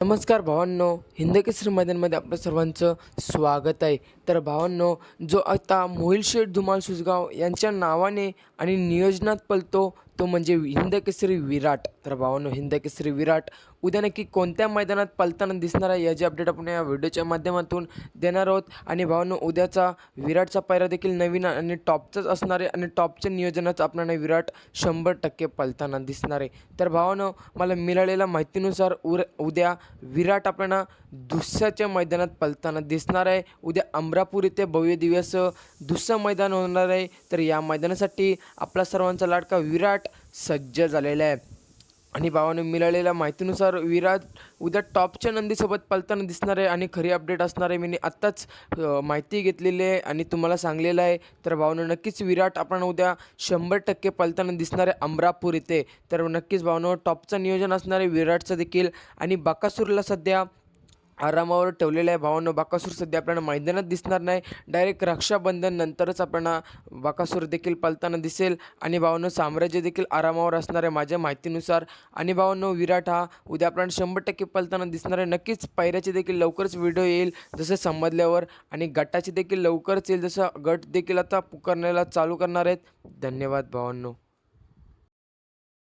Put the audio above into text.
नमस्कार भावांनो हिंदकेसरी मैदानमध्ये आपलं सर्वांचं स्वागत आहे. तर भावांनो जो आता मोहिल शेठ धुमाल सुजगाव यांच्या नावाने आणि नियोजनात पलतो तो म्हणजे हिंदकेसरी विराट. तर भावांनो हिंदकेसरी विराट उद्या नक्की कोणत्या मैदानात पलताना दिसणार आहे याची अपडेट आपण या व्हिडिओच्या माध्यमातून देणार आहोत. आणि भावांनो उद्याचा विराटचा पायरा देखील नवीन आणि टॉपचाच असणार आहे. आणि टॉपच्या नियोजनात आपल्याला विराट शंभर टक्के पलताना दिसणार आहे. तर भावानो मला मिळालेल्या माहितीनुसार उर उद्या विराट आपल्याला दुसऱ्याच्या मैदानात पलताना दिसणार आहे. उद्या अमरापूर इथे भव्य दिवस दुसरं मैदान होणार आहे. तर या मैदानासाठी आपला सर्वांचा लाडका विराट सज्ज झालेला आहे. आणि भावाने मिळालेल्या माहितीनुसार विराट उद्या टॉपच्या नंदीसोबत पलताना दिसणार आहे आणि खरी अपडेट असणार आहे. मी आत्ताच माहिती घेतलेली आहे आणि तुम्हाला सांगलेलं आहे. तर भावनं नक्कीच विराट आपण उद्या शंभर टक्के पलताना दिसणार आहे अमरापूर इथे. तर नक्कीच भावनं टॉपचं नियोजन असणार आहे विराटचं देखील. आणि बाकासूरला सध्या आरामावर ठेवलेलं आहे भावांनो. बाकासूर सध्या आपल्याला मैदानात दिसणार नाही. डायरेक्ट रक्षाबंधन नंतरच आपल्याला बाकासूर देखील पलताना दिसेल. आणि भावांनो साम्राज्य देखील आरामावर असणार आहे माझ्या माहितीनुसार. आणि भावांनो विराट हा उद्या आपल्याला शंभर टक्के पलताना दिसणार आहे. नक्कीच पायऱ्याचे देखील लवकरच व्हिडिओ येईल जसं समजल्यावर आणि गटाचे देखील लवकरच येईल जसं गट देखील आता पुकारण्याला चालू करणार आहेत. धन्यवाद भावांनो.